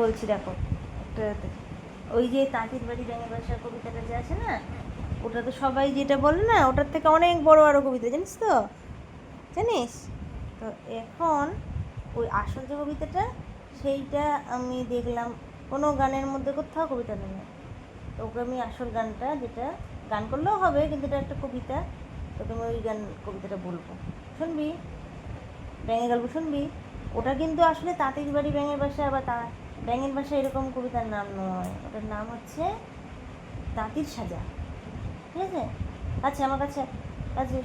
বলছি, দেখো ওই যে তাঁতির বাড়ি ব্যাঙের বাসার কবিতাটা যে আছে না, ওটা তো সবাই যেটা বলে না, ওটার থেকে অনেক বড় আরও কবিতা, জানিস তো? জানিস? তো এখন ওই আসল যে কবিতাটা, সেইটা আমি দেখলাম, কোনো গানের মধ্যে কোথাও কবিতা নেই। তো ওকে আমি আসল গানটা যেটা, গান করলেও হবে, কিন্তু এটা একটা কবিতা, তোকে আমি ওই গান, কবিতাটা বলব। শুনবি? ব্যাঙের গল্প শুনবি? ওটা কিন্তু আসলে তাঁতির বাড়ি ব্যাঙের বাসা বা তা ব্যাঙের বাসা এরকম কবিতার নাম নয়। ওটার নাম হচ্ছে তাঁতির সাজা। ঠিক আছে? আচ্ছা আমার কাছে কাছে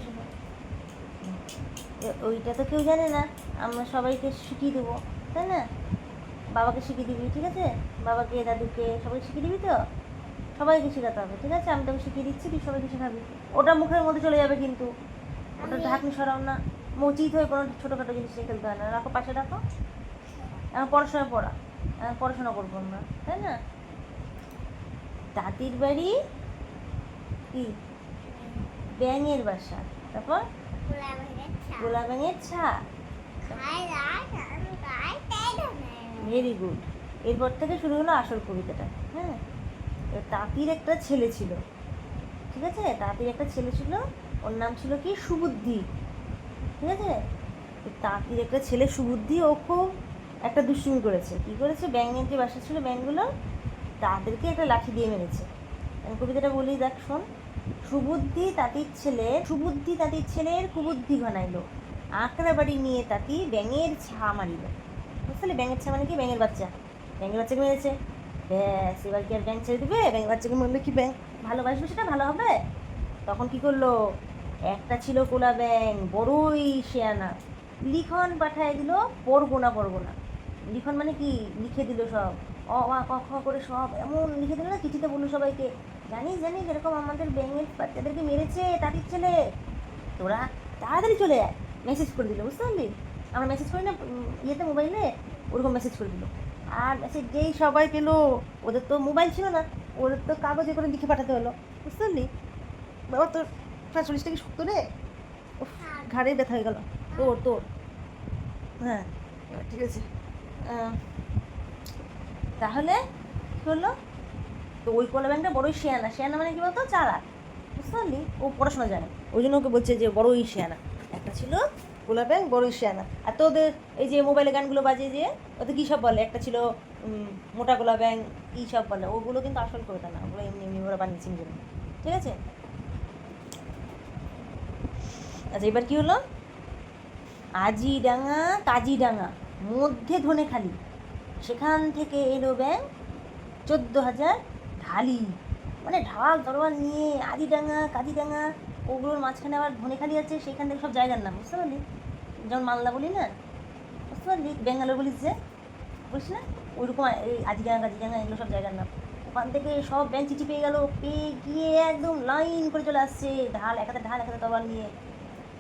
ওইটা তো কেউ জানে না। আমরা সবাইকে শিখিয়ে দেবো তাই না? বাবাকে শিখিয়ে দিবি ঠিক আছে? বাবাকে দাদুকে সবাইকে শিখিয়ে দিবি তো? সবাইকে শেখাতে হবে ঠিক আছে? আমি তোকে শিখিয়ে দিচ্ছি তুই সবাইকে শেখাবি। ওটা মুখের মধ্যে চলে যাবে কিন্তু। ওটা ঢাকনি সরাও না। মচিত হয়ে কোনো ছোটোখাটো জিনিস নিয়ে খেলতে হয় না। রাখো পাশে রাখো। এখন পড়াশোনা পড়া। পড়াশোনা করব আমরা, তাই না? তাঁতির বাড়ি কি? ব্যাঙের বাসা। তারপর? গোলা ব্যাঙের ছা ভেরি গুড এরপর থেকে শুরু হলো আসল কবিতাটা হ্যাঁ? তাঁতির একটা ছেলে ছিল। ঠিক আছে? তাঁতির একটা ছেলে ছিল, ওর নাম ছিল কি? সুবুদ্ধি। ঠিক আছে? তাঁতির একটা ছেলে সুবুদ্ধি, ও খুব একটা দুষ্টুমি করেছে। কী করেছে? ব্যাঙের যে বাসা ছিল ব্যাঙগুলো, তাদেরকে একটা লাঠি দিয়ে মেরেছে। আমি কবিতাটা বলি, দেখ, শোন। সুবুদ্ধি তাঁতির ছেলে, সুবুদ্ধি তাঁতির ছেলের কুবুদ্ধি ঘনাইলো আঁকড়া বাড়ি নিয়ে তাঁতি ব্যাঙের ছা মারিল। বুঝলি? ব্যাঙের ছা মানে কি? ব্যাঙের বাচ্চা। ব্যাঙের বাচ্চাকে মেরেছে। ব্যাস, এবার কি আর ব্যাঙ ছেড়ে দিবে? ব্যাঙের বাচ্চাকে মারলে কি ব্যাঙ ভালোবাসবে? সেটা ভালো হবে। তখন কি করল? একটা ছিল কোলা ব্যাঙ, বড়ই শেয়ানা। লিখন পাঠায় দিল পড়ব না পড়ব না লিখন মানে কি? লিখে দিল সব। অ আ ক, খ করে সব এমন লিখে দিল না? চিঠিতে বলল সবাইকে, জানিস জানিস, এরকম আমাদের ব্যাঙের বাচ্চাদেরকে মেরেছে তাঁতির ছেলে। তোরা তাড়াতাড়ি চলে যায় মেসেজ করে দিল, বুঝতে পারলি? আমরা মেসেজ করি না ইয়েতে মোবাইলে ওরকম মেসেজ করে দিল। আর মেসেজ যেই সবাই পেল, ওদের তো মোবাইল ছিল না। ওদের তো কাগজে করে লিখে পাঠাতে হলো। বুঝতে পারলি? বাবা, তোর চল্লিশ টাকা শক্ত রে? ঘাড়ে ব্যথা হয়ে গেল। তোর তোর। হ্যাঁ ঠিক আছে। তাহলে কী হলো? তো ওই কোলা ব্যাংকটা বড়ই শেয়ানা। শেয়ানা মানে কি বলতো? চালা বুঝতে পারলি? ও পড়াশোনা জানে। ওই জন্য ওকে বলছে যে বড়ই শেয়ানা। একটা ছিল গোলা ব্যাংক, বড়ই শেয়ানা। আর তোদের এই যে মোবাইলে গানগুলো বাজে যে ওদের কী সব বলে? একটা ছিল মোটা গোলা ব্যাংক কী সব বলে। ওগুলো কিন্তু আসল কবিতা না। ওগুলো এমনি এমনি ওরা বানিয়েছে নিজের ঠিক আছে? আচ্ছা এবার কী হলো? আজিডাঙ্গা কাজিডাঙ্গা মধ্যে ধনে খালি সেখান থেকে এলো ব্যাং চোদ্দ হাজার ঢালি। মানে ঢাল, তরোয়াল নিয়ে আজিডাঙ্গা কাজিডাঙ্গা ওগুলোর মাঝখানে আবার ধনেখালি আছে, সেখান থেকে সব জায়গার নাম, বুঝতে পারলি? যেমন মালদা বলি না? বুঝতে পারলি? ব্যাঙ্গালোর বলিস যে? বলিস না? ওইরকম এই আজিডাঙ্গা কাজিডাঙ্গা এগুলো সব জায়গার নাম। ওখান থেকে সব ব্যাংক চিঠি পেয়ে গেল, পেয়ে গিয়ে একদম লাইন করে চলে আসছে, ঢাল, এক হাতে ঢাল, এক হাতে তরোয়াল নিয়ে।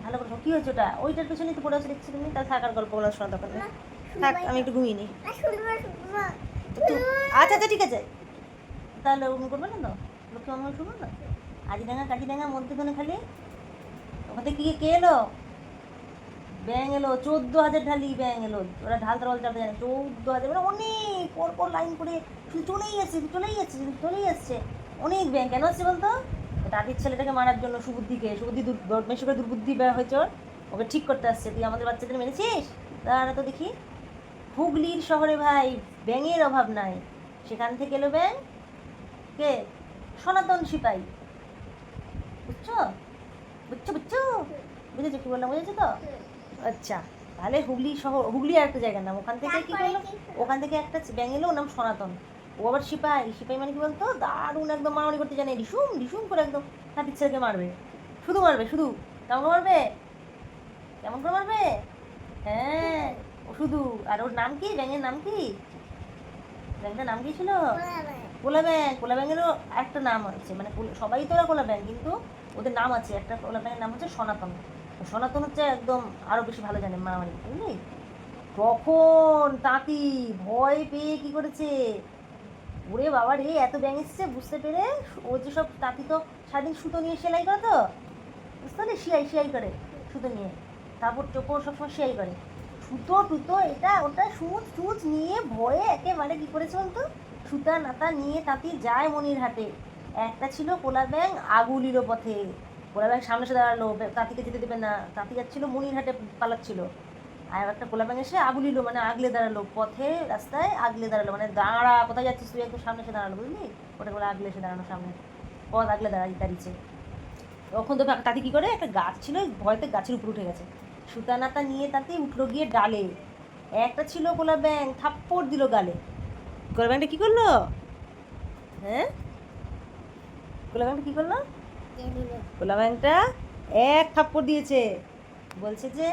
ভালো করে কী হয়েছে ওটা। ওইটার পিছনে তো পড়ে আছে, দেখছি তুমি? তার থাকার গল্পগুলো শোনা দরকার নেই। থাক, আমি একটু ঘুমিয়ে নিই। আচ্ছা আচ্ছা ঠিক আছে। তাহলে অমনি করবে না তো? লক্ষ্মী অমনি শুনব না আজিডাঙ্গা কাজিডাঙ্গা মধ্যে ধরে খালি। ওখান থেকে কি এলো? ব্যাং এলো, চোদ্দ হাজার ঢালি ব্যাং এলো। ওরা ঢাল তরল চাপতে জানে, চোদ্দ হাজার। মানে অনেক, পর পর লাইন করে শুধু চলেই শুধু চলেই যাচ্ছে চলেই যাচ্ছে। অনেক ব্যাংক কেন হচ্ছে বলতো? তাদের ছেলেটাকে মারার জন্য সুবুদ্ধিকে, সুবুদ্ধি করে দুর্বুদ্ধি হয়েছে ওর। ওকে ঠিক করতে আসছে। তুই আমাদের বাচ্চাদের মেরেছিস? তাহলে তো দেখি। হুগলির শহরে ভাই, ব্যাঙের অভাব নাই। সেখান থেকে এলো ব্যাং কে? সনাতন সিপাই। বুঝছ? বুঝছ বুঝছ? বুঝেছ কি বললাম, বুঝেছ তো? আচ্ছা তাহলে হুগলি শহর, হুগলি আর একটা জায়গার নাম। ওখান থেকে কি করল? ওখান থেকে একটা ব্যাং এলো নাম সনাতন। ও আবার সিপাই। সিপাই মানে কি বলতো? দারুণ একদম মারামারি করতে জানে। ডিসুম ডিসুম করে একদম হাতির ছেলেকে মারবে। শুধু মারবে, শুধু। কেমন মারবে? কেমন করে মারবে? হ্যাঁ। শুধু আর ওর নাম কি? ব্যাঙের নাম কি? ব্যাংকটার নাম কি ছিল? কোলা ব্যাংক কোলা ব্যাঙেরও একটা নাম আছে মানে সবাই তো ওরা কোলা ব্যাংক কিন্তু ওদের নাম আছে একটা কোলা ব্যাঙের নাম হচ্ছে সনাতন। সনাতন হচ্ছে একদম আরও বেশি ভালো জানে মারামারি বুঝলি? তখন তাঁতি ভয় পেয়ে কি করেছে? ওরে বাবা রে এত ব্যাং এসছে বুঝতে পেরে? ও যে সব তাঁতি তো সারাদিন সুতো নিয়ে সেলাই করে তো? বুঝতে পারলি? সিয়াই সিয়াই করে সুতো নিয়ে। তারপর চোপড় সবসময় সেলাই করে। সুতো টুতো এটা, ওটা সুচ টুচ নিয়ে ভয়ে একেবারে কি করেছে বলতো? সুতা, নাতা নিয়ে তাঁতি যায় মনির হাটে একটা ছিল কোলা ব্যাং আগুলির পথে। কোলা ব্যাং সামনে এসে দাঁড়াল তাঁতিকে যেতে দেবে না। তাঁতি যাচ্ছিল মনির হাটে পালাচ্ছিল। আর একটা কোলা ব্যাং এসে আগুলিলো মানে আগলে দাঁড়াল। পথে, রাস্তায় আগলে দাঁড়াল। মানে দাঁড়া, কোথায় যাচ্ছিস তুই? একটু সামনে এসে দাঁড়াল, বুঝলি? ওটা করে আগলে এসে দাঁড়ানো সামনে। পথ আগলে দাঁড়াই দাঁড়িয়েছে তখন তো তাতে কী করে? একটা গাছ ছিল, ভয়তে গাছের উপর উঠে গেছে। সুতা নাতা নিয়ে তাতে উঠল গিয়ে ডালে। একটা ছিল গোলা ব্যাং থাপ্পড় দিল গালে। গোলা ব্যাংটা কি করল? হ্যাঁ? গোলা ব্যাংটা কি করল? গোলা ব্যাংটা এক থাপ্পড় দিয়েছে। বলছে যে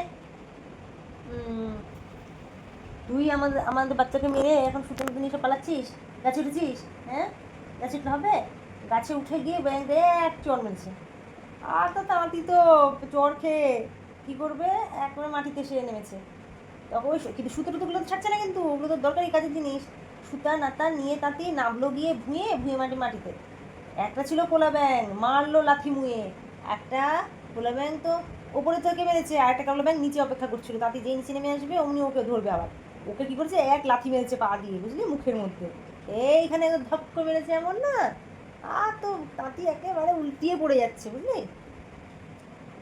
তুই আমাদের আমাদের বাচ্চাকে মেরে এখন সুতো নতুন এসে পালাচ্ছিস? গাছে উঠেছিস? হ্যাঁ? গাছে উঠলে হবে? গাছে উঠে গিয়ে ব্যাংক এক চর মেরেছে। আর তো তাঁতি তো চর খেয়ে কী করবে? একবারে মাটিতে এসে নেমেছে। তখন ওই কিন্তু সুতো টুতোগুলো তো ছাড়ছে না কিন্তু, ওগুলো তো দরকারি কাজের জিনিস। সুতা, নাতা, নিয়ে তাঁতি নামলো গিয়ে ভুঁয়ে ভুঁয়ে মাটি মাটিতে। একটা ছিল কোলা ব্যাং মারলো লাথি মুয়ে। একটা কোলা ব্যাং তো ওপরে থেকে মেরেছে, আর একটা কালো ব্যাং নিচে অপেক্ষা করছিল। তাঁতি যেই নিচে নেমে আসবে, অমনি ওকে ধরবে আবার। ওকে কি করছে? এক লাথি মেরেছে পা দিয়ে, বুঝলি? মুখের মধ্যে। এইখানে ধপ করে মেরেছে এমন না। আর তো তাঁতি একেবারে উল্টিয়ে পড়ে যাচ্ছে, বুঝলি?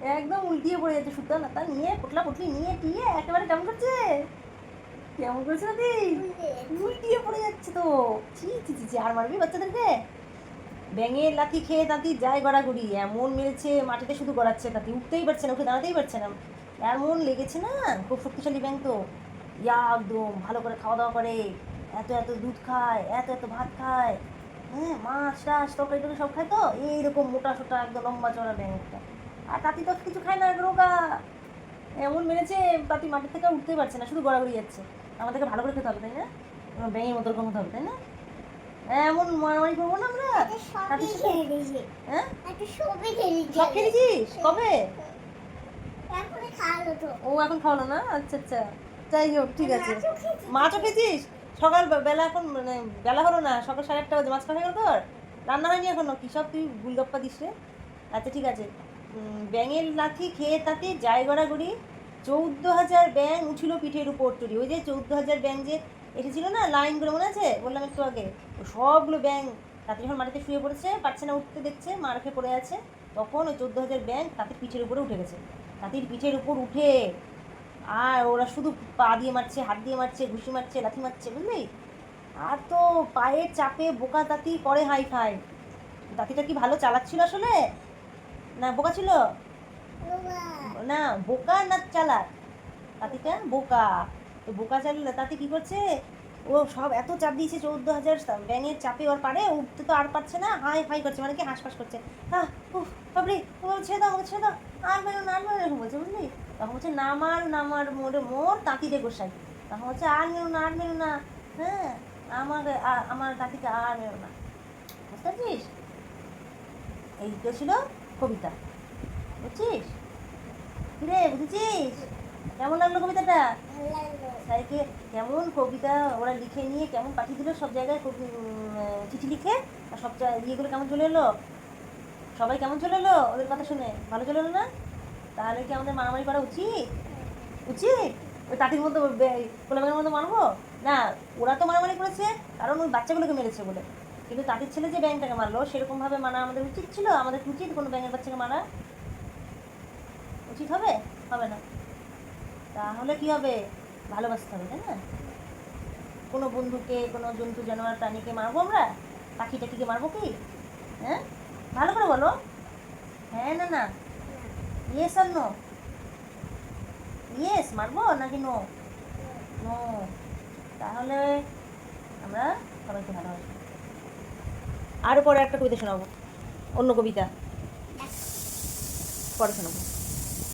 একদম উল্টিয়ে পড়ে যাচ্ছে সুতা নাতা নিয়ে পোটলা পুটলি নিয়ে টিয়ে একেবারে কেমন করছে? কেমন করছে দাদি? উল্টিয়ে পড়ে যাচ্ছে তো। ছি ছি ছি আর মারবি বাচ্চাদেরকে? ব্যাঙের লাথি খেয়ে তাঁতি যায় গড়াগড়ি, এমন মেরেছে, মাটিতে শুধু গড়াচ্ছে তাঁতি উঠতেই পারছে না, উঠে দাঁড়াতেই পারছে না। এমন লেগেছে না, খুব শক্তিশালী ব্যাং তো। ইয়া, একদম ভালো করে খাওয়া দাওয়া করে, এত এত দুধ খায়, এত এত ভাত খায়। হ্যাঁ মাছ, টাছ, তরকারি, টরকারি সব খায় তো? এইরকম মোটা, সোটা, একদম লম্বা চড়া ব্যাং একটা। আর তাঁতি তো কিছু খায় না রোগা। এমন মেরেছে তাঁতি মাটির থেকে উঠতেই পারছে না শুধু গড়াগড়ি যাচ্ছে। আমাদেরকে ভালো করে খেতে হবে তাই না? ব্যাঙের মতো রকম হতে হবে তাই না? এমন মারামারি করব না আমরা? হ্যাঁ? সব খেয়েছিস কবে? ও এখন খাওয়ালো না? আচ্ছা আচ্ছা। যাই হোক ঠিক আছে। মাছও খেয়েছিস? সকাল বেলা এখন মানে বেলা হলো না সকাল সাড়ে আটটা বাজে। মাছ খাওয়া হয়ে গেল তোর? রান্না হয়নি এখনও? কী সব তুই গুলগপ্পা দিস রে? আচ্ছা ঠিক আছে। ব্যাঙের লাথি খেয়ে তাতে যায় গড়াগড়ি। চৌদ্দ হাজার ব্যাং উঠিল পিঠের উপর চুরি ওই যে চৌদ্দ হাজার ব্যাং যে এসেছিল না, লাইন করে মনে আছে? বললাম একটু আগে। সবগুলো ব্যাং তাতে যখন মাটিতে শুয়ে পড়েছে, পারছে না উঠতে, দেখছে মার খেয়ে পড়ে আছে। তখন ওই চৌদ্দ হাজার ব্যাং তাতে পিঠের উপরে উঠে গেছে। তাঁতির পিঠের উপর উঠে আর ওরা শুধু পা দিয়ে মারছে, হাত দিয়ে মারছে, ঘুষি মারছে, লাথি মারছে, বুঝলি? আর তো পায়ের চাপে বোকা তাঁতি পরে হাই ফাই তাঁতিটা কি ভালো চালাচ্ছিল আসলে? না বোকা ছিল? না বোকা না চালাক? তাঁতিটা বোকা। তো বোকা চালিয়ে তাতে কি করছে? ও সব এত চাপ দিয়েছে চৌদ্দ হাজার ব্যাঙের চাপে ওর পারে উঠতে তো আর পারছে না হাই ফাই করছে মানে কি হাঁসফাঁস করছে। হ্যাঁ উফ বাবরি তোমাকে ছেড়ে দাও আমাকে ছেড়ে দাও আর মেরো না আর মেরো এরকম বলছে বুঝলি? তখন হচ্ছে নামার নামার মোড়ে মোর তাঁতি দে গোসাই। তখন হচ্ছে আর মেরো না আর মেরো না হ্যাঁ আমার আমার তাঁতিকে আর মেরো না। বুঝতে পারছিস? এই তো ছিল কবিতা। বুঝছিস? কিরে, বুঝেছিস? কেমন লাগল কবিতাটা? স্যারকে কেমন কবিতা ওরা লিখে নিয়ে কেমন পাঠিয়ে দিল সব জায়গায় চিঠি লিখে? আর সব ইয়েগুলো কেমন চলে এলো? সবাই কেমন চলে এলো? ওদের কথা শুনে ভালো চলে এলো না? তাহলে কি আমাদের মারামারি করা উচিত? উচিত? ওই তাঁতির মতো কোলামের মতো মারবো? না, ওরা তো মারামারি করেছে, কারণ ওই বাচ্চাগুলোকে মেরেছে বলে। কিন্তু তাদের ছেলে যে ব্যাংকটাকে মারলো, সেরকমভাবে মারা আমাদের উচিত ছিল? আমাদের উচিত কোনো ব্যাঙের বাচ্চাকে মারা? উচিত হবে? হবে না। তাহলে কি হবে? ভালোবাসতে হবে, তাই না? কোনো বন্ধুকে, কোনো জন্তু, জানোয়ার, প্রাণীকে মারবো আমরা? পাখি টাকিকে মারবো কি? হ্যাঁ? ভালো করে বলো। হ্যাঁ না না। ইয়েস আর নো ইয়েস মারবো নাকি নো নো তাহলে আমরা সবাইকে ভালোবাসবো। আরও পরে একটা কবিতা শোনাবো। অন্য কবিতা। পরে শোনাবো।